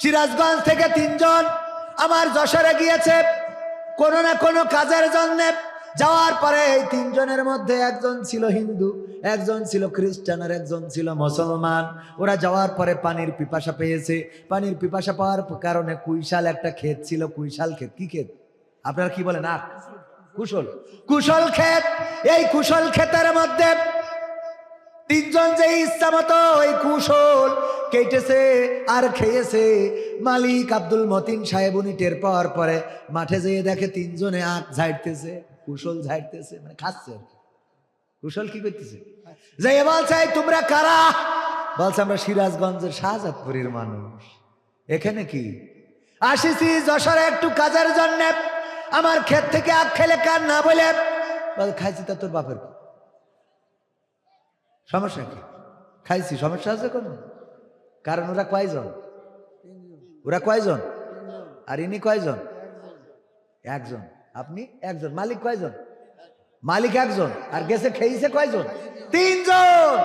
সিরাজগঞ্জ থেকে তিনজন। আমার যশোরে গিয়েছে কোনো না কোনো কাজের জন্য। যাওয়ার পরে এই তিনজনের মধ্যে একজন ছিল হিন্দু, একজন ছিল খ্রিস্টান আর একজন ছিল মুসলমান। ওরা যাওয়ার পরে পানির পিপাসা পেয়েছে। পানির পিপাসা পাওয়ার কারণে কুইশাল একটা ক্ষেত ছিল। কুইশাল ক্ষেত, কি ক্ষেত? আপনারা কি বলেন? আখ, কুশল। কুশল ক্ষেত, এই কুশল ক্ষেতের মধ্যে তিনজন যে ইচ্ছা মতো ওই কুশল কেটেছে আর খেয়েছে, মালিক আব্দুল মতিন সাহেব উনি টের পাওয়ার পরে মাঠে যেয়ে দেখে তিনজনে আখ ঝাড়তেছে, কুশল ঝাড়তেছে মানে খাচ্ছে কুশল কি করতেছে? যে বলছে, "এই তোমরা কারা? বলছে, আমরা সিরাজগঞ্জের শাহজাদপুরের মানুষ। এখানে কি? আসিছি যশোরে একটু কাজের জন্য। আমার ক্ষেত থেকে আখ খেলে কার না বলে? খাইছি তা তোর বাপের? সমস্যা কি? খাইছি, সমস্যা আছে কোনো? কারণ ওরা কয়জন? ওরা কয়জন? আর ইনি কয়জন? একজন। আপনি একজন। মালিক কয়জন? মালিক একজন। আর গেছে, খেয়েছে কয়জন? তিনজন!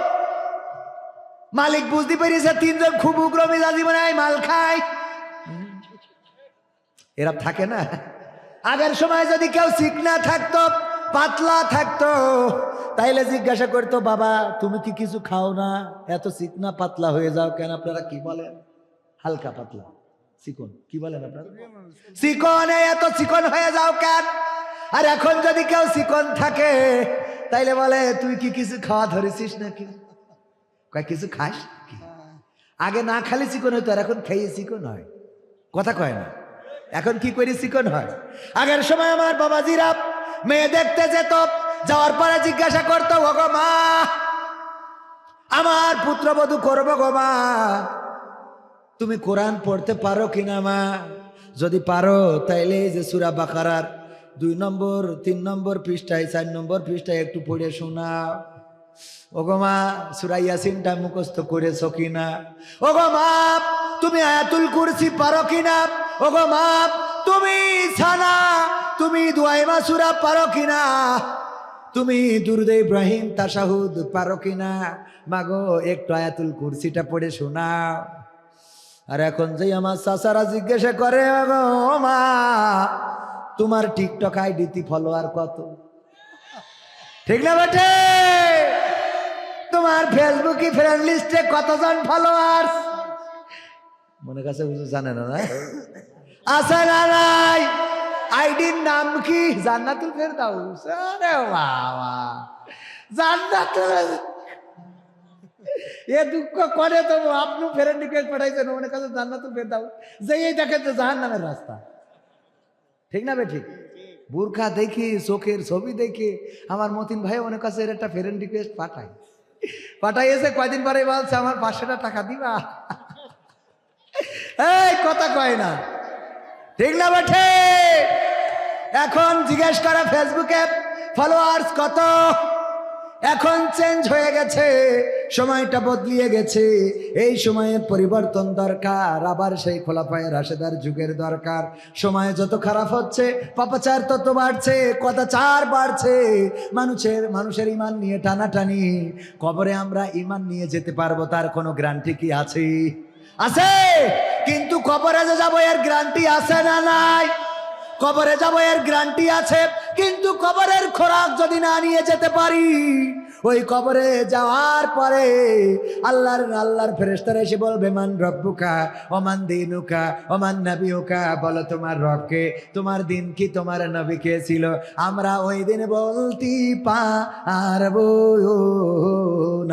মালিক বুঝতে পেরেছে, তিনজন খুব উগ্র মেজাজি হয় মাল খায়। এরা থাকে না। আগের সময় যদি কেউ চিকনা থাকতো পাতলা থাকতো। তাইলে জিজ্ঞাসা করতো, বাবা, তুমি কি কিছু খাও না? এত চিকনা পাতলা হয়ে যাও কেন? আপনারা কি বলেন? হালকা পাতলা। চিকন। কি বলেন আপনারা? চিকন এত চিকন হয়ে যাও কেন? আর এখন যদি কেউ চিকন থাকে, তাইলে বলে, তুই কি কিছু খাওয়া ধরেছিস নাকি? কয়, কিছু খাস আগে না খালি চিকন হতো, আর এখন খেয়ে চিকন হয়। কথা কয় না। এখন কি করি, চিকন হয়? আগের সময় আমার বাবাজিরা মেয়ে দেখতে যেত যাওয়ার পরে জিজ্ঞাসা করতো "ও গো মা, আমার পুত্রবধূ করব গো মা। তুমি কোরআন পড়তে পারো কিনা মা? যদি পারো, তাইলে যে সুরা বাকারার দুই নম্বর, তিন নম্বর পৃষ্ঠায়, চার নম্বর পৃষ্ঠায় একটু পড়ে শোনাও। ওগো মা, সুরা ইয়াসিনটা মুখস্থ করেছ কিনা ওগো মা, তুমি আয়াতুল কুরসি পারো কিনা ওগো মা তুমি ছানা, তুমি দুয়াই মাসুরা পারো কিনা? তুমি দুরুদ ইব্রাহিম তাসাহুদ পারো কিনা? মাগো, একটু আয়াতুল কুরসিটা পড়ে শোনাও। আর এখন যে আমার চাচারা জিজ্ঞাসা করে "ওগো মা, তোমার টিকটক আইডিতে ফলোয়ার কত? ঠিক না বেটে? তোমার ফেসবুকে ফ্রেন্ড লিস্টে কতজন ফলোয়ার মনে কাছে বুঝে জানে না না? আছে না আইডির নাম কি? জান্নাতুল ফেরদাউস। আরে বাবা। জান্নাতুল। এ দুঃখ করে তো আপনি ফেরেন রিকোয়েস্ট পাঠাইছেন মনে কাছে জান্নাতুল ফেরদাউস। যে এই দেখেন তো জাহান্নামের রাস্তা। ঠিক না বে ঠিক বুরখা দেখি, চোখের ছবি দেখে, আমার মতিন ভাই অনেক কাছে এর একটা ফেরেন রিকোয়েস্ট পাঠায়। পাঠাইয়েছে, কয়দিন পরে বলছে, আমার পাঁচশোটা টাকা দিবা। এই কথা কয় না। ঠিক না বেঠে এখন জিজ্ঞেস করে ফেসবুকে ফলোয়ার্স কত? এখন চেঞ্জ হয়ে গেছে, সময়টা বদলিয়ে গেছে, এই সময়ে পরিবর্তন দরকার, আবার সেই খোলাপায়ে রাশেদার যুগের দরকার। সময় যত খারাপ হচ্ছে, পাপাচার তত বাড়ছে কদাচার বাড়ছে, মানুষের মানুষের ইমান নিয়ে টানাটানি, কবরে আমরা ইমান নিয়ে যেতে পারব, তার কোনো গ্যারান্টি কি আছে? আছে? কিন্তু কবরে যে যাব এর গ্যারান্টি আছে না নাই? কবরে যাব এর গ্যারান্টি আছে, কিন্তু কবরের খোরাক যদি না নিয়ে যেতে পারি, ওই কবরে যাওয়ার পরে আল্লাহর আল্লাহর ফেরেস্তারা এসে বলবে, মান রব্বুকা ওমান দিনুকা ওমান নবিউকা বলো, তোমার রবকে, তোমার দিন কি তোমার নবী কে ছিল? আমরা ওই দিন বলতি পারব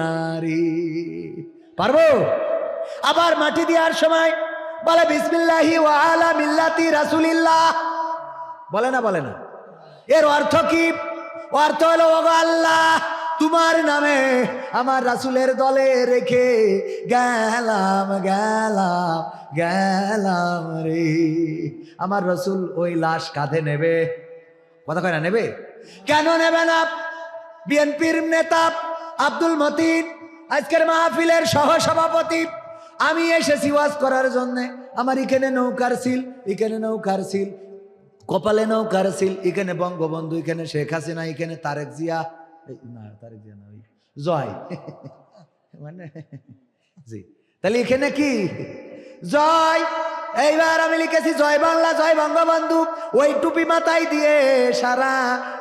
নারী। পারব? আবার মাটি দেওয়ার সময় বলে, বিসমিল্লাহি ওয়ালা মিল্লাতি রাসুলিল্লাহ। বলে না বলে না। এর অর্থ কি? অর্থ হলো আল্লাহ, তোমার নামে আমার রাসুলের দলে রেখে গেলাম গেলাম গেলাম রে। আমার রসুল ওই লাশ কাঁধে নেবে। কথা কয় না, নেবে? কেন নেবে না? বিএনপির নেতা আব্দুল মতিন, আজকের মাহফিলের সহ সভাপতি আমি এসেছি ওয়াজ করার জন্যে। আমার এখানে নৌকার সিল, এখানে নৌকার সিল। কপালে নৌকার সিল, এখানে বঙ্গবন্ধু, এখানে শেখ হাসিনা, এখানে তারেক জিয়া। না, তারেক জিয়া না জয়। মানে জি। তাহলে এখানে কি? জয়। এইবার আমি লিখেছি, জয় বাংলা, জয় বঙ্গবন্ধু। ওই টুপি মাথায় দিয়ে সারা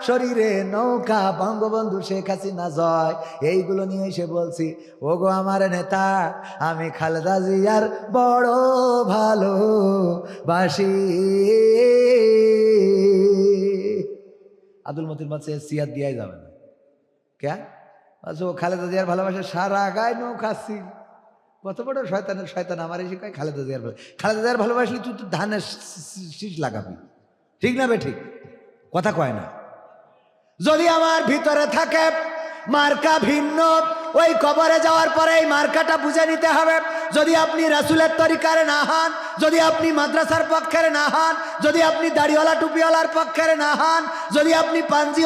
শরীরে নৌকা, বঙ্গবন্ধু শেখ হাসিনা জয়। এইগুলো নিয়ে এসে বলছি, ওগো আমার নেতা, আমি খালেদা জিয়ার বড় ভালো বাসি আব্দুল মতির মাঝে সিয়াদ দিয়াই যাবে না। কে আচ্ছা ও খালেদা জিয়ার ভালোবাসে সারা গায়ে নৌকা ছিল কত বড় শয়তানের শয়তান আমার এসে কয়, খালেদা জিয়ার ভালো, খালেদা জিয়ার ভালোবাসলে তুই তো ধানের শীষ লাগাবি। ঠিক না বে ঠিক? কথা কয় না। যদি আমার ভিতরে থাকে মার্কা ভিন্ন, ওই কবরে যাওয়ার পরে এই মার্কাটা বুঝে নিতে হবে। যদি আপনি রাসুলের তরিকারে না হন যদি আপনি মাদ্রাসার পক্ষের না হন, যদি আপনি দাড়িওয়ালা টুপিওয়ালার পক্ষের না হন, যদি আপনি পাঞ্জি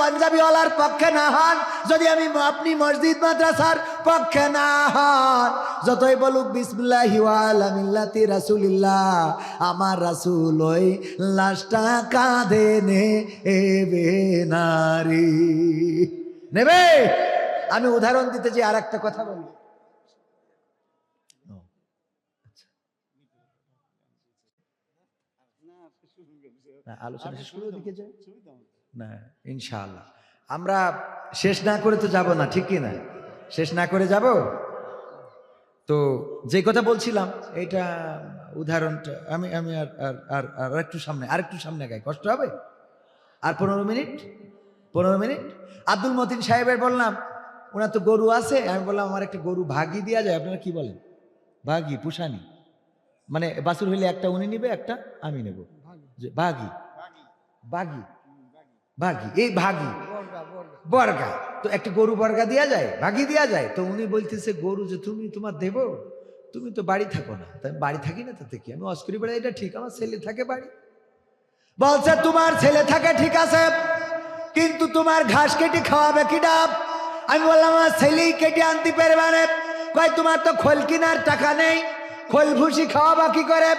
পাঞ্জাবিওয়ালার পক্ষে না হন, যদি আমি আপনি মসজিদ মাদ্রাসার পক্ষে না হন, যতই বলুক বিসমুল্লাহি ওয়ালামিল্লাতি রাসুলিল্লাহ, আমার রাসুল ওই লাশটা কাঁধে নে নারী। নেবে? আমি উদাহরণ দিতে যে আর একটা কথা বলি ও, আচ্ছা। না, আলোচনা শেষ করে দিকে যাই? না ইনশাআল্লাহ। আমরা শেষ না করে তো যাব না ঠিক কি না? শেষ না করে যাব? তো যে কথা বলছিলাম এটা উদাহরণটা আমি আমি আর আর আর একটু সামনে আর একটু সামনে গাই কষ্ট হবে? আর পনেরো মিনিট? পনেরো মিনিট? আব্দুল মতিন সাহেবের বললাম ওনার তো গরু আছে। আমি বললাম আমার একটা গরু ভাগি দেওয়া যায় আপনারা কি বলেন? ভাগি পুষানি। মানে বাসুর হইলে একটা উনি নিবে একটা আমি নেব। ভাগি। বাগি। ভাগি এই ভাগি। বর্গা। তো একটা গরু বর্গা দেওয়া যায়, ভাগি দেওয়া যায়। তো উনি বলতেছে, গরু যে তুমি তোমার দেব, তুমি তো বাড়ি থাকো না। তাই বাড়ি থাকি না তাতে কি? আমি অস্করি বেড়া এটা ঠিক, আমার ছেলে থাকে বাড়ি। বলছে, তোমার ছেলে থাকে ঠিক আছে, কিন্তু তোমার ঘাস কেটে খাওয়াবে কি ডাব? আমি বললাম, আমার ছেলেই কেটে আনতে পারবে না। কয়, তোমার তো খোল কিনার টাকা নেই, খোল ভুসি খাওয়াবা কি করে?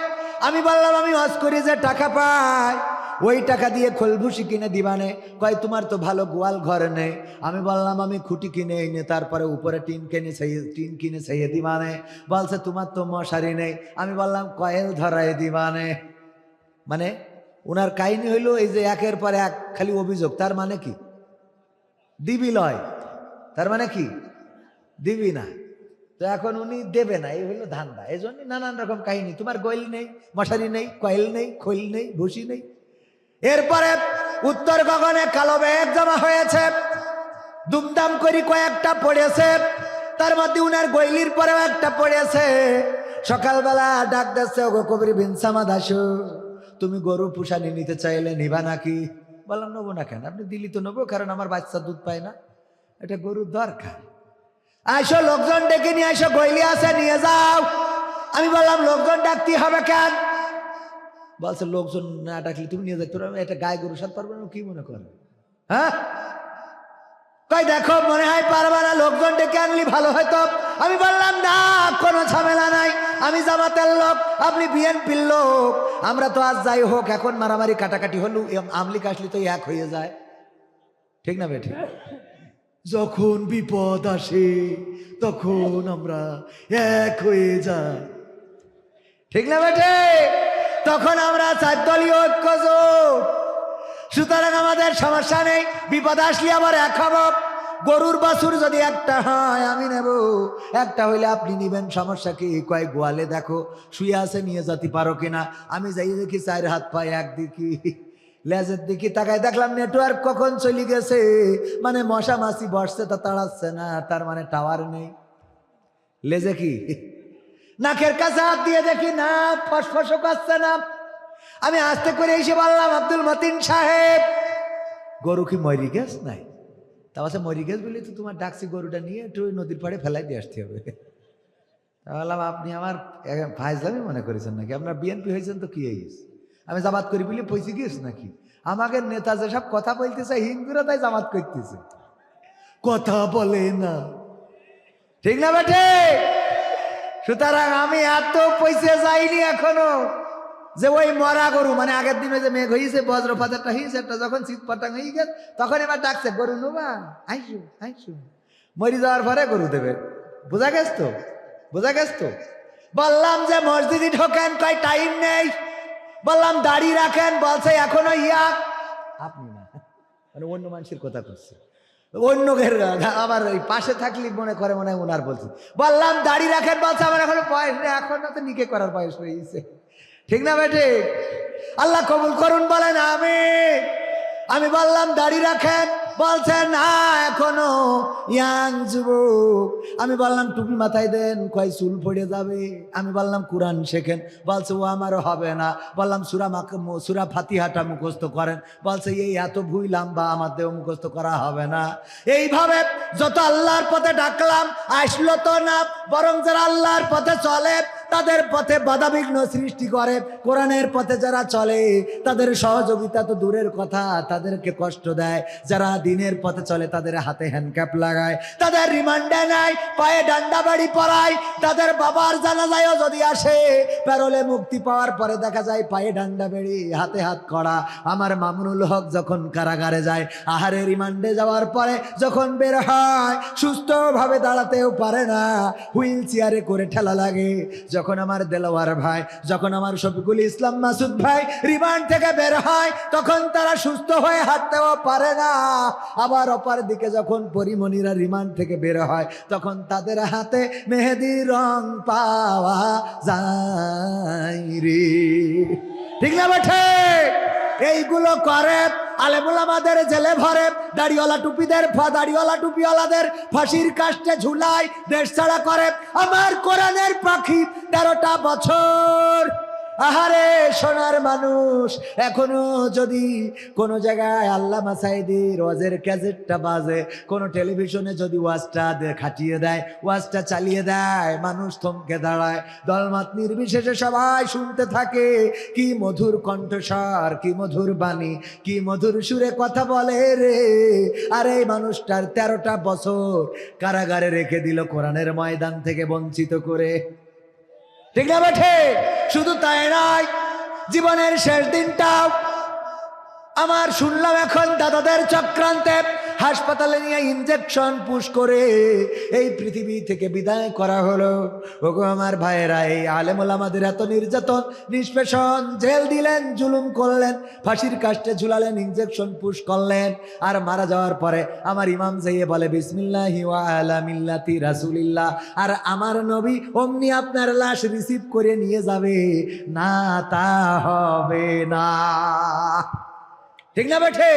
আমি বললাম, আমি অস্করি যে টাকা পাই ওই টাকা দিয়ে খোলভুসি কিনে দিবানে। কয়, তোমার তো ভালো গোয়াল ঘর নেই। আমি বললাম, আমি খুঁটি কিনে এনে তারপরে উপরে টিন কিনে সেই টিন কিনে সেই দিবানে। বলছে, তোমার তো মশারি নেই। আমি বললাম, কয়েল ধরাই দিবানে। মানে ওনার কাহিনী হইল এই যে একের পর এক খালি অভিযোগ। তার মানে কি? দিবি লয়। তার মানে কি? দিবি না। তো এখন উনি দেবে না। এই হইল ধান্দা। এই জন্য নানান রকম কাহিনী। তোমার গইল নেই, মশারি নেই, কয়েল নেই, খৈল নেই ভুসি নেই। এরপরে উত্তর গগনে কালো মেঘ জমা হয়েছে। দুমদাম করি কয়েকটা পড়েছে। তার মধ্যে উনার গৈলির পরেও একটা পড়েছে। সকালবেলা ডাক দিচ্ছে ওগো কবির বিনসামা দাসু তুমি গরু পুষানি নিতে চাইলে নিবা নাকি? বললাম, নেব না কেন? আপনি দিল্লি তো নেব, কারণ আমার বাচ্চা দুধ পায় না। এটা গরুর দরকার। আইসো লোকজন ডেকে নিয়ে আইসো গইলি আছে, নিয়ে যাও। আমি বললাম, লোকজন ডাকতে হবে কেন? বলছে, লোকজন না ডাকলে তুমি নিয়ে যাই তোরা একটা গায়ে গরু সাথে পারবে না, কি মনে করে? হ্যাঁ? দেখো, মনে হয় পারবে না, লোকজন ডেকে আনলি ভালো হয়তো। আমি বললাম, না, কোনো ঝামেলা নাই, আমি জামাতের লোক, আপনি বিএনপির লোক। আমরা তো আজ যাই হোক, এখন মারামারি কাটাকাটি হলো আমলিক আসলে তো এক হয়ে যায়। ঠিক না বেঠিক যখন বিপদ আসে, তখন আমরা এক হয়ে যাই। ঠিক না বেটে তখন আমরা চার দলীয় ঐক্য জোট সুতরাং আমাদের সমস্যা নেই, বিপদ আসলে আবার এক হব। গরুর বাছুর যদি একটা হয়, আমি নেব। একটা হইলে আপনি নিবেন, সমস্যা কি? কয় গোয়ালে দেখো, শুয়ে আছে, নিয়ে যেতে পারো কিনা? আমি যাই দেখি চার হাত পায়ে একদিকে লেজের দিকে তাকাই দেখলাম নেটওয়ার্ক কখন চলে গেছে। মানে মশা মাছি বসছে, তা তাড়াচ্ছে না, তার মানে টাওয়ার নেই। লেজে কি? নাকের কাছে হাত দিয়ে দেখি, না, ফসফসও কাচ্ছে না। আমি আস্তে করে এসে বললাম, আব্দুল মতিন সাহেব, গরু কি মরি গেছ নাই? তা বলছে, মরি গেছ বলে তো তোমার ডাকছি গরুটা নিয়ে, একটু নদীর পাড়ে ফেলাই দিয়ে আসতে হবে। বললাম, আপনি আমার ফাইজলামি মনে করেছেন নাকি? আপনার বিএনপি হয়েছেন তো কি হয়েছে? আমি জামাত করি বলে পয়সা গিয়েছ নাকি? আমাকে নেতা যেসব কথা বলতেছে হিন্দুরা তাই জামাত করতেছে। কথা বলে না। ঠিক না বেঠে? সুতরাং আমি এত পয়সা যাইনি এখনও। যে ওই মরা গরু মানে আগের দিনে যে মেঘ হয়েছে বজ্রপাতেরটা হয়েছে একটা যখন শীত পাটাং হয়ে গেছে, তখন এবার ডাকছে, গরু নোবা, আইসু আইসু। মরি যাওয়ার পরে গরু দেবে। বোঝা গেছ তো? বোঝা গেছ তো? বললাম যে মসজিদে ঢোকেন, কয় টাইম নেই। বললাম, দাড়ি রাখেন, বলছে, এখনও ইয়া আপনি না। মানে অন্য মানুষের কথা করছে। অন্য ঘের আবার ওই পাশে থাকলে মনে করে মনে হয় ওনার বলছি। বললাম, দাড়ি রাখেন, বলছে, আমার এখনও বয়স নেই, এখন না তো নিকে করার বয়স হয়ে গেছে ঠিক না বেটে? আল্লাহ কবুল করুন, বলেন আমি আমি বললাম, দাড়ি রাখেন বলছে, না, এখনও ইয়াং যুবক। আমি বললাম, টুপি মাথায় দেন, কয় চুল পড়ে যাবে? আমি বললাম, কোরআন শেখেন। বলছে, ও আমারও হবে না। বললাম, সুরা মাকে, সুরা ফাতিহাটা মুখস্থ করেন। বলছে, এই এত ভুই লাম্বা আমার দেহ মুখস্থ করা হবে না। এইভাবে যত আল্লাহর পথে ডাকলাম, আসলো তো না, বরং যারা আল্লাহর পথে চলে তাদের পথে বাধাবিঘ্ন সৃষ্টি করে। কোরআনের পথে যারা চলে, তাদের সহযোগিতা তো দূরের কথা, তাদেরকে কষ্ট দেয়। যারা দিনের পথে চলে, তাদের হাতে হ্যান্ডক্যাপ লাগায়। তাদের রিমান্ডে নেয়, পায়ে ডান্ডা বাড়ি পরায়। তাদের বাবার জানাজায়ও যদি আসে, প্যারোলে মুক্তি পাওয়ার পরে দেখা যায় পায়ে ডান্ডা বেড়ি হাতে হাত করা। আমার মামুনুল হক যখন কারাগারে যায়, আহারে রিমান্ডে যাওয়ার পরে যখন বের হয়, সুস্থভাবে দাঁড়াতেও পারে না। হুইল চেয়ারে করে ঠেলা লাগে। যখন আমার দেলোয়ার ভাই, যখন আমার শফিকুল ইসলাম মাসুদ ভাই রিমান্ড থেকে বের হয়, তখন তারা সুস্থ হয়ে হাঁটতেও পারে না। আবার অপার দিকে যখন পরিমণিরা রিমান্ড থেকে বের হয়, তখন তাদের হাতে মেহেদি রং পাওয়া যায় রে। ঠিক না বেঠে এইগুলো করে, আলেমুলামাদের জেলে ভরে, দাড়িওয়ালা টুপিদের দাড়িওয়ালা টুপিওয়ালাদের ফাঁসির কাস্টে ঝুলায় দেশ ছাড়া করে। আমার কোরআনের পাখি তেরোটা বছর। আহারে, সোনার মানুষ। এখনও যদি কোনো জায়গায় আল্লাহ মাসাইদির ওয়াজের ক্যাসেটটা বাজে, কোনো টেলিভিশনে যদি ওয়াজটা খাটিয়ে দেয়, ওয়াজটা চালিয়ে দেয়, মানুষ থমকে দাঁড়ায়। দলমত নির্বিশেষে সবাই শুনতে থাকে, কি মধুর কণ্ঠস্বর, কি মধুর বাণী, কি মধুর সুরে কথা বলে রে। আর, এই মানুষটার তেরোটা বছর কারাগারে রেখে দিল কোরআনের ময়দান থেকে বঞ্চিত করে। ঠিক না বেঠে শুধু তাই নয় জীবনের শেষ দিনটাও আমার শুনলাম এখন দাদাদের চক্রান্তে। হাসপাতালে নিয়ে ইঞ্জেকশন পুশ করে এই পৃথিবী থেকে বিদায় করা হলো। ওগো আমার ভাইয়েরা, এই আলেমুল আমাদের এত নির্যাতন, নিষ্পেষণ, জেল দিলেন, জুলুম করলেন, ফাঁসির কাষ্টে ঝুলালেন ইঞ্জেকশন পুশ করলেন, আর মারা যাওয়ার পরে আমার ইমাম যাইয়ে বলে, বিসমিল্লাহি ওয়া আলা মিল্লাতি রাসূলিল্লাহ। আর আমার নবী অমনি আপনার লাশ রিসিভ করে নিয়ে যাবে। না, তা হবে না। ঠিক না বেঠে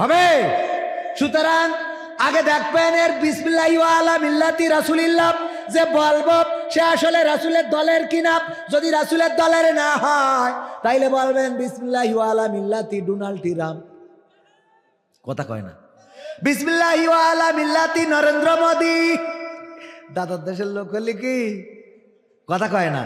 হবে? সুতরাং আগে দেখবেন এর বিসমিল্লাহি ওয়া আলা মিল্লাতি রাসূলিল্লাহ, যে বলব সে আসলে রাসূলের দলের কিনা যদি রাসূলের দলের না হয়, তাইলে বলবেন বিসমিল্লাহি ওয়া আলা মিল্লাতি ডোনাল্ড ট্রাম্প। কথা কয় না। বিসমিল্লাহি ওয়া আলা মিল্লাতি নরেন্দ্র মোদি। দাদার দেশের লোক হলে কি? কথা কয় না।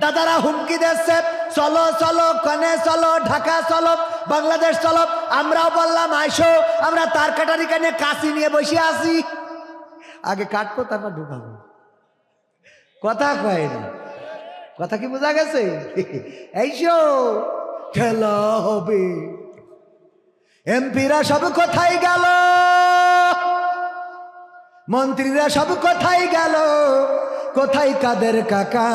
দাদারা হুমকি দিচ্ছে চলো চলো, কনে চলো, ঢাকা চলো, বাংলাদেশ চলো। আমরাও বললাম, আইসো, আমরা তার কাটারি কানে কাশি নিয়ে বসে আছি। আগে কাটবো, তারপর ঢুকাবো। কথা কয় কথা কি বোঝা গেছে? এইসো খেলা হবে। এমপিরা সব কোথায় গেল? মন্ত্রীরা সব কোথায় গেল? কোথায় কাদের কাকা?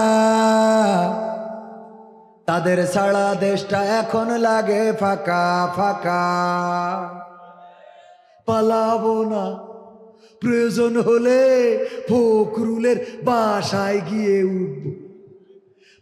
তাদের সারা দেশটা এখন লাগে ফাঁকা ফাঁকা। পালাবো না, প্রয়োজন হলে ফকরুলের বাসায় গিয়ে উঠবো।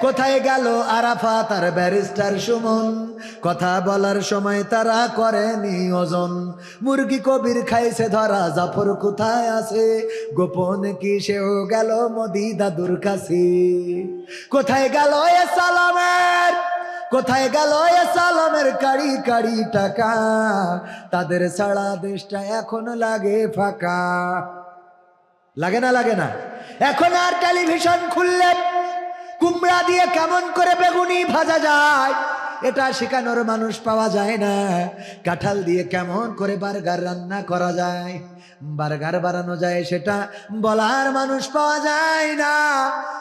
কোথায় গেল আরাফা? তার ব্যারিস্টার সুমন। কথা বলার সময় তারা করেনি ওজন। মুরগি কবির খাইছে ধরা, জাফর কোথায় আছে? গোপন কি সেও গেল মোদি দাদুর কাছে? কোথায় গেল এ সালামের? কোথায় গেল এ সালামের কাড়ি কাড়ি টাকা? তাদের সারা দেশটা এখন লাগে ফাঁকা। লাগে না লাগে না। এখন আর টেলিভিশন খুললে কুমড়া দিয়ে কেমন করে বেগুনি ভাজা যায়? এটা শেখানোর মানুষ পাওয়া যায় না। কাঁঠাল দিয়ে কেমন করে বার্গার রান্না করা যায়? বার্গার বানানো যায় সেটা বলার মানুষ পাওয়া যায় না।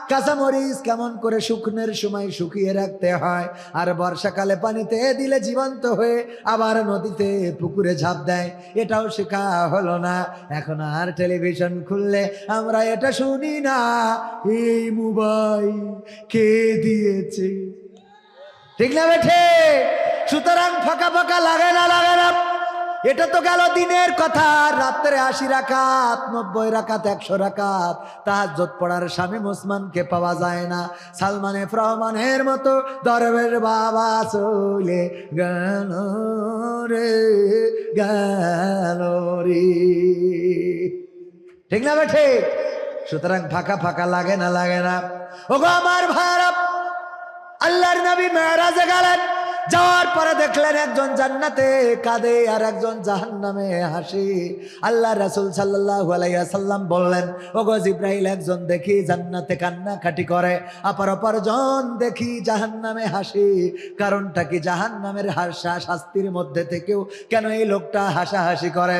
কাঁচামরিচ কেমন করে শুকনের সময় শুকিয়ে রাখতে হয়, আর বর্ষাকালে পানিতে দিলে জীবন্ত হয়ে আবার নদীতে পুকুরে ঝাঁপ দেয়। এটাও শেখা হলো না। এখন আর টেলিভিশন খুললে আমরা এটা শুনি না। এই মোবাইল কে দিয়েছে? ঠিক না বেঠে? সুতরাং ফাঁকা ফাঁকা লাগে না লাগে না। এটা তো গেল দিনের কথা। রাত্রে আশি রাকাত, নব্বই রাখাত একশো রাকাত। তাহাজ্জত পড়ার স্বামী মুসমানকে পাওয়া যায় না। সালমানে ফরমানের মতো দরবের বাবা চলে গেল রে গেল রে। ঠিক না বেঠে? সুতরাং ফাঁকা ফাঁকা লাগে না লাগে না। ওগো আমার ভাইরা আল্লাহর নবী মেহরাজে গেলেন। যাওয়ার পরে দেখলেন একজন জান্নাতে কাঁদে আর একজন জাহান্নামে হাসি। আল্লাহ রাসুল আলাইসাল্লাম বললেন, ওগো জিব্রাহিল একজন দেখি জান্নাতে কান্না কাটি করে অপর অপরজন দেখি জাহান্নামে হাসি। কারণটা কি জাহান্নামের হাসা শাস্তির মধ্যে থেকেও কেন এই লোকটা হাসাহাসি করে?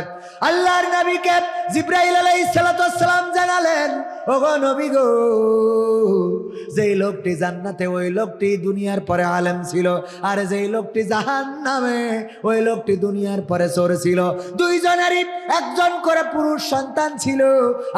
আল্লাহর নবীকে জিব্রাহিল আলাইসালাম জানালেন, ওগো নবী গো, যেই লোকটি জান্নাতে, ওই লোকটি দুনিয়ার পরে আলেম ছিল, আর যেই লোকটি জাহান নামে ওই লোকটি দুনিয়ার পরে চোর ছিল। দুইজনেরই একজন করে পুরুষ সন্তান ছিল।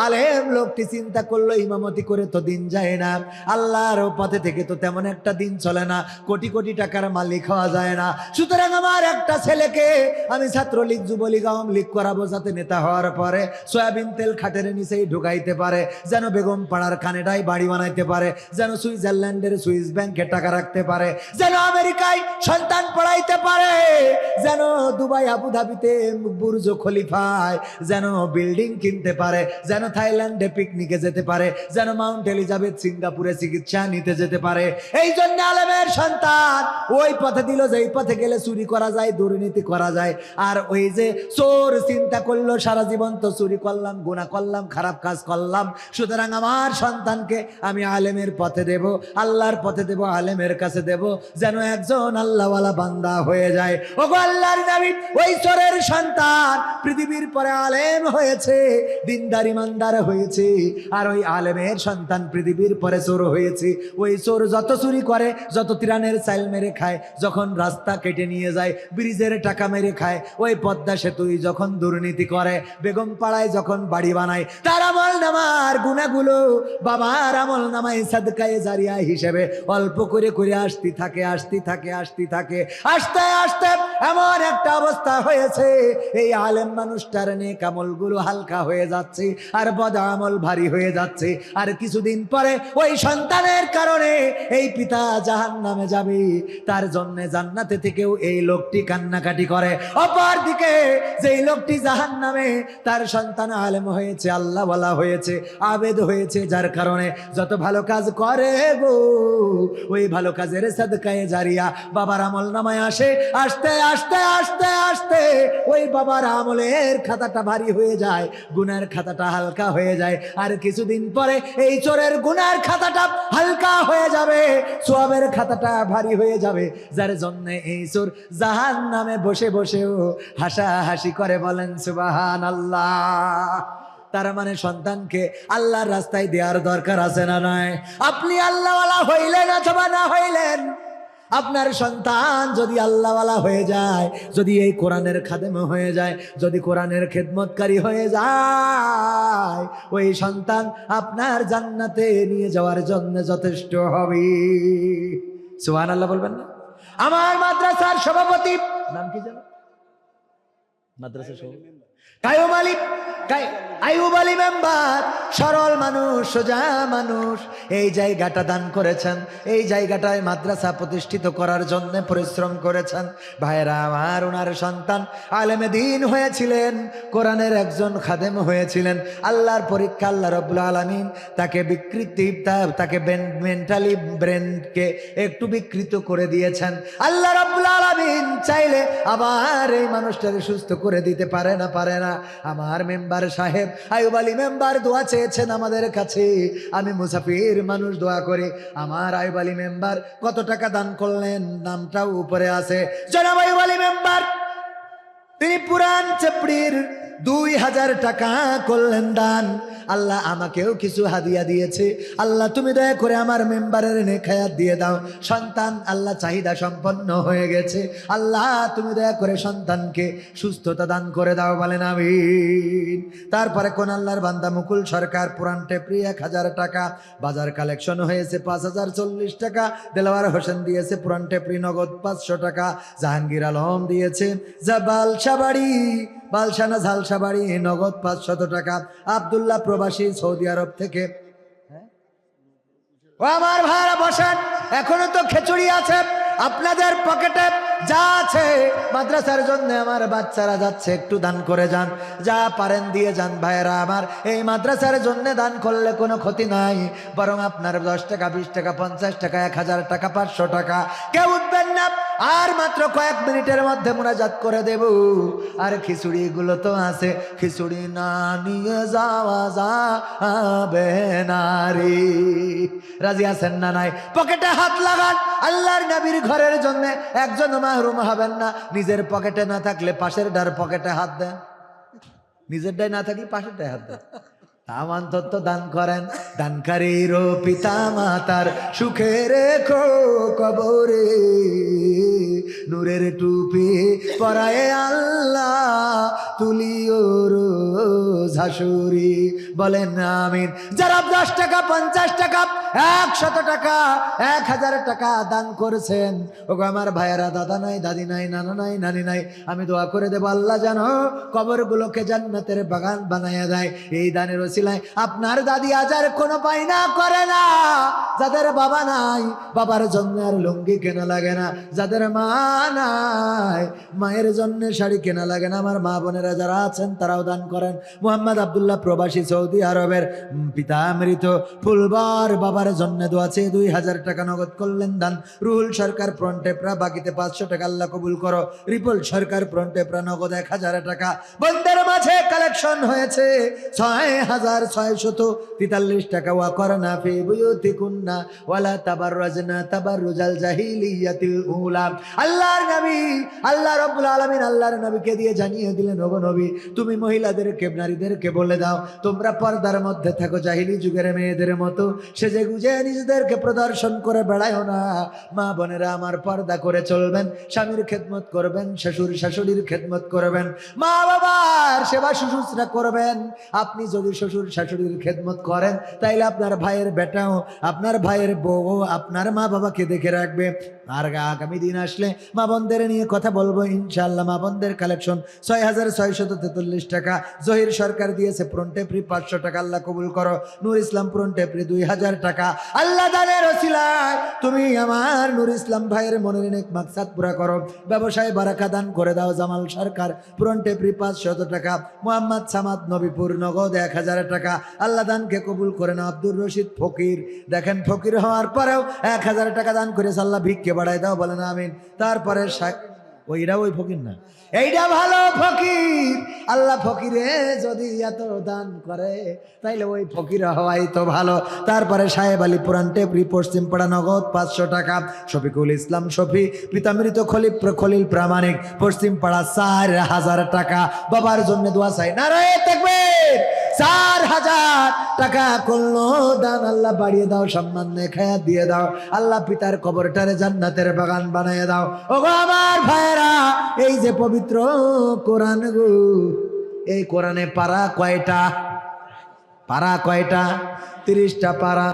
আলেম লোকটি চিন্তা করল, ইমামতি করে তো দিন যায় না। আল্লাহর পথে থেকে তো তেমন একটা দিন চলে না। কোটি কোটি টাকার মালিক হওয়া যায় না। সুতরাং আমার একটা ছেলেকে আমি ছাত্রলীগ, যুবলীগ, আওয়ামী লীগ করাবো যাতে নেতা হওয়ার পরে সয়াবিন তেল খাটের নিচেই ঢুকাইতে পারে, যেন বেগম পাড়ার কানেডায় বাড়ি বানাইতে পারে, যেন সুইজারল্যান্ডের সুইস ব্যাংকে টাকা রাখতে পারে, যেন আমেরিকায় সন্তান পড়াইতে পারে। দুবাই, আবুধাবিতে বুর্জ খলিফায় যেন বিল্ডিং কিনতে পারে, যেন থাইল্যান্ডে পিকনিকে যেতে পারে, যেন মাউন্ট এলিজাবেথ সিঙ্গাপুরে চিকিৎসা নিতে যেতে পারে। এই জন্য আলেমের সন্তান ওই পথে দিল যে পথে গেলে চুরি করা যায়, দুর্নীতি করা যায়। আর ওই যে চোর চিন্তা করল, সারা জীবন তো চুরি করলাম গুণা করলাম, খারাপ কাজ করলাম। সুতরাং আমার সন্তানকে আমি আলেমের পথে দেব, আল্লাহর পথে দেব, আলেমের কাছে দেব, যেন একজন আল্লাহওয়ালা বান্দা হয়ে যায়। ও গো আল্লাহর নবী ওই চোরের সন্তান। পৃথিবীর পরে আলেম হয়েছে, দিনদার, ইমানদার হয়েছে, আর ওই আলেমের সন্তান পৃথিবীর পরে চোর হয়েছে। ওই চোর যত চুরি করে, যত তিরানের চাইল মেরে খায়, যখন রাস্তা কেটে নিয়ে যায়, ব্রিজের টাকা মেরে খায়, ওই পদ্মা সেতুই যখন দুর্নীতি করে, বেগম পাড়ায় যখন বাড়ি বানায়, তার আমল নামার গুণাগুলো বাবার আমল নামায় সাদকায়ে জারিয়া হিসেবে অল্প করে করে আসতে থাকে আসতে থাকে আসতে থাকে, আসতে আসতে এমন একটা অবস্থা হয়েছে। এই আলেম মানুষটার নেক আমলগুলো হালকা হয়ে যাচ্ছে, আর বদ আমল ভারী হয়ে যাচ্ছে। আর কিছুদিন পরে ওই সন্তানের কারণে এই পিতা জাহান নামে যাবে। তার জন্য জান্নাতে থেকেও এই লোকটি কান্নাকাটি করে। অপর দিকে যেই লোকটি জাহান নামে তার সন্তান আলেম হয়েছে আল্লাহ বলা হয়েছে, আবেদ হয়েছে, যার কারণে যত ভালো কাজ করে গো, ওই ভালো কাজের সাদকায়ে জারিয়া বাবার আমল নামায় আসে। আস্তে আস্তে আস্তে আস্তে ওই বাবার আমলের খাতাটা ভারী হয়ে যায়, গুনার খাতাটা হালকা হয়ে যায়। আর কিছুদিন পরে এই চোরের গুনার খাতাটা হালকা হয়ে যাবে, সোয়াবের খাতাটা ভারী হয়ে যাবে। যার জন্য এই চোর জাহান নামে বসে বসেও হাসা হাসি করে বলেন সুবাহান আল্লাহ তার মানে সন্তানকে আল্লাহর রাস্তায় দেওয়ার দরকার আছে না নয়? আপনি আল্লাহওয়ালা হইলেন অথবা না হইলেন? আপনার সন্তান যদি আল্লাহওয়ালা হয়ে যায়, যদি এই কোরআনের খাদেম হয়ে যায়, যদি কোরআনের খেদমতকারী হয়ে যায়, ওই সন্তান আপনার জান্নাতে নিয়ে যাওয়ার জন্য যথেষ্ট হবে। সুহান আল্লাহ বলবেন না? আমার মাদ্রাসার সভাপতি, নাম কি জানো মাদ্রাসার সভাপতি। সরল মানুষ, সোজা মানুষ। এই জায়গাটা দান করেছেন, এই জায়গাটায় মাদ্রাসা প্রতিষ্ঠিত করার জন্য পরিশ্রম করেছেন। ভাইরা আমার ওনার সন্তান আলেমে দিন হয়েছিলেন, কোরআনের একজন খাদেম হয়েছিলেন। আল্লাহর পরীক্ষা আল্লাহ রব্বুল আলমিন তাকে বিকৃতি তাকে মেন্টালি ব্রেনকে একটু বিকৃত করে দিয়েছেন। আল্লাহ রব্বুল আলমিন চাইলে আবার এই মানুষটাকে সুস্থ করে দিতে পারে না পারে না। আমার মেম্বার সাহেব আয়ুব আলী মেম্বার দোয়া চেয়েছেন আমাদের কাছে। আমি মুসাফির মানুষ দোয়া করি। আমার আয়ুব আলী মেম্বার কত টাকা দান করলেন? নামটাও উপরে আছে। জনাব আয়ুব আলী মেম্বার, তিনি পুরান চেপড়ির দুই হাজার টাকা করলেন দান। আল্লাহ আমাকেও কিছু হাদিয়া দিয়েছে। আল্লাহ, তুমি দয়া করে আমার মেম্বারের নেখায়াত দিয়ে দাও। সন্তান, আল্লাহ চাহিদা সম্পন্ন হয়ে গেছে। আল্লাহ, তুমি দয়া করে সন্তানকে সুস্থতা দান করে দাও বলেন আমি তারপরে কোন আল্লাহর বান্দা মুকুল সরকার পুরান টেপরি এক হাজার টাকা, বাজার কালেকশন হয়েছে পাঁচ হাজার চল্লিশ টাকা দেলোয়ার হোসেন দিয়েছে পুরান টেপরি নগদ পাঁচশো টাকা, জাহাঙ্গীর আলম দিয়েছে যা বালসাবাড়ি বালসানা ঝালসাবাড়ি, নগদ পাঁচশত টাকা। আবদুল্লাহ প্রবাসী সৌদি আরব থেকে। ও আমার ভাইরা, বসেন। এখনও তো খিচুড়ি আছে। আপনাদের পকেটে যা আছে, মাদ্রাসার জন্য আমার বাচ্চারা যাচ্ছে, একটু দান করে যান। যা পারেন দিয়ে যান ভাইরা আমার। এই মাদ্রাসার জন্য দান করলে কোনো ক্ষতি নাই। বরং আপনার দশ টাকা, বিশ টাকা, পঞ্চাশ টাকা, এক হাজার টাকা, পাঁচশো টাকা। কেউ উঠবেন না। আর মাত্র কয়েক মিনিটের মধ্যে মোনাজাত করে দেব। আর খিচুড়ি গুলো তো আছে। খিচুড়ি না নিয়ে যাওয়া যাবে না রে। রাজি আছেন না নাই? পকেটে হাত লাগান। আল্লাহর নবীর ঘরের জন্য একজন মাহরুম হবেন না। নিজের পকেটে না থাকলে পাশের ডার পকেটে হাত দেন। নিজেরটাই না থাকলে পাশেরটাই হাত দেন। তামান তত্ত্ব দান করেন। দানকারীর পিতা মাতার সুখে রেখো কবরে। নূরের টুপি পরায় আল্লাহ তুলিও ঝাসুরি বলেন আমিন। যারা দশ টাকা, পঞ্চাশ টাকা, একশত টাকা, এক হাজার টাকা দান করেছেন, ওগো আমার ভাইয়েরা, দাদা নাই, দাদি নাই, নানা নাই, নানি নাই, আমি দোয়া করে দেবো, আল্লাহ জানো কবরগুলোকে জান্নাতের বাগান বানাইয়া দেয়। এই দানের ওসিলায় আপনার দাদি আজার কোনো পায়না করে না। যাদের বাবা নাই, বাবার জন্য আর লুঙ্গি কেনা লাগে না। যাদের মা নাই, মায়ের জন্য শাড়ি কেনা লাগে না। আমার মা বোনেরা যারা আছেন, তারাও দান করেন। মোহাম্মদ আবদুল্লাহ প্রবাসী সৌদি আরবের পিতা মৃত। ফুলবার বাবার জন্য দোয়াছে দুই হাজার টাকা নগদ করলেন দান। রুহুল সরকার প্রন্টেপরা বাকিতে পাঁচশো টাকা আল্লাহ কবুল করো। রিপল সরকার প্রন্টেপরা নগদ এক হাজার টাকা। বন্ধের মাঝে কালেকশন হয়েছে। ছয় হাজার ছয় শত তেতাল্লিশ টাকা। ওয়া করনা ফি বুয়ুতিকুন্না, ওয়ালা তাবাররাজনা তাবাররুজাল জাহিলিয়াতিল উলা। আল্লাহর নবী, আল্লাহ রাব্বুল আলামিন আল্লাহর নবীকে দিয়ে জানিয়ে দিলেন, ওগো নবী, তুমি মহিলাদেরকে, নারীদেরকে বলে দাও, তোমরা পর্দার মধ্যে থাকো, জাহিলি যুগের মেয়েদের মতো। সেজে গুজে নিজেদেরকে প্রদর্শন করে বেড়ায়ও না। মা বোনেরা আমার পর্দা করে চলবেন, স্বামীর খেদমত করবেন, শ্বশুর শাশুড়ির খেদমত করবেন। মা বাবার সেবা শুশ্রূষা করবেন। আপনি যদি শ্বশুর শাশুড়ির খেদমত করেন, তাইলে আপনার ভাইয়ের বেটাও, আপনার ভাইয়ের বউ আপনার মা বাবাকে দেখে রাখবে। আর আগামী দিন আসলে মা বোনদের নিয়ে কথা বলব ইনশাল্লাহ মা বোনদের কালেকশন ছয় হাজার ছয়শত তেতাল্লিশ টাকা। জহির সরকার দিয়েছে প্রন্টেপ্রি পাঁচশো টাকা। আল্লাহ কবুল করো। নূর ইসলাম প্রন্টেপ্রি দুই হাজার টাকা। আল্লাহ দানের তুমি আমার নূর ইসলাম ভাইয়ের মনের নেক মাকসাদ পুরা করো। ব্যবসায় বারাকা দান করে দাও জামাল সরকার। প্রন্টেপ্রি পাঁচশত টাকা। মোহাম্মদ সামাদ নবীপুর নগদ এক হাজার টাকা আল্লাহ দানকে কবুল করে নাও। আব্দুর রশিদ ফকির। দেখেন ফকির হওয়ার পরেও এক হাজার টাকা দান করেছে আল্লাহ, ভিক্ষে বাড়াই দাও, বলেন আমিন। তারপরে ওইটা ওই ফকির না। এইটা ভালো ফকির। আল্লাহ ফকিরে যদি এত দান করে, তাইলে ওই ফকির হওয়াই তো ভালো। তারপরে সাহেব আলী পুরান টেপরি, পশ্চিম পাড়া নগদ পাঁচশো টাকা। শফিকুল ইসলাম শফি, পিতামৃত খলিল খলিল প্রামাণিক, পশ্চিম পাড়া চার হাজার টাকা। বাবার জন্য দোয়া চাই। নারায় থাকবে চার হাজার টাকা করল। দান আল্লাহ বাড়িয়ে দাও, সম্মান খায়া দিয়ে দাও। আল্লাহ পিতার কবরটারে জান্নাতের বাগান বানিয়ে দাও। ও গো আমার ভাইরা এই যে পবিত্র কোরআন গো, এই কোরআনে পারা কয়টা? পারা কয়টা? তিরিশটা পারা।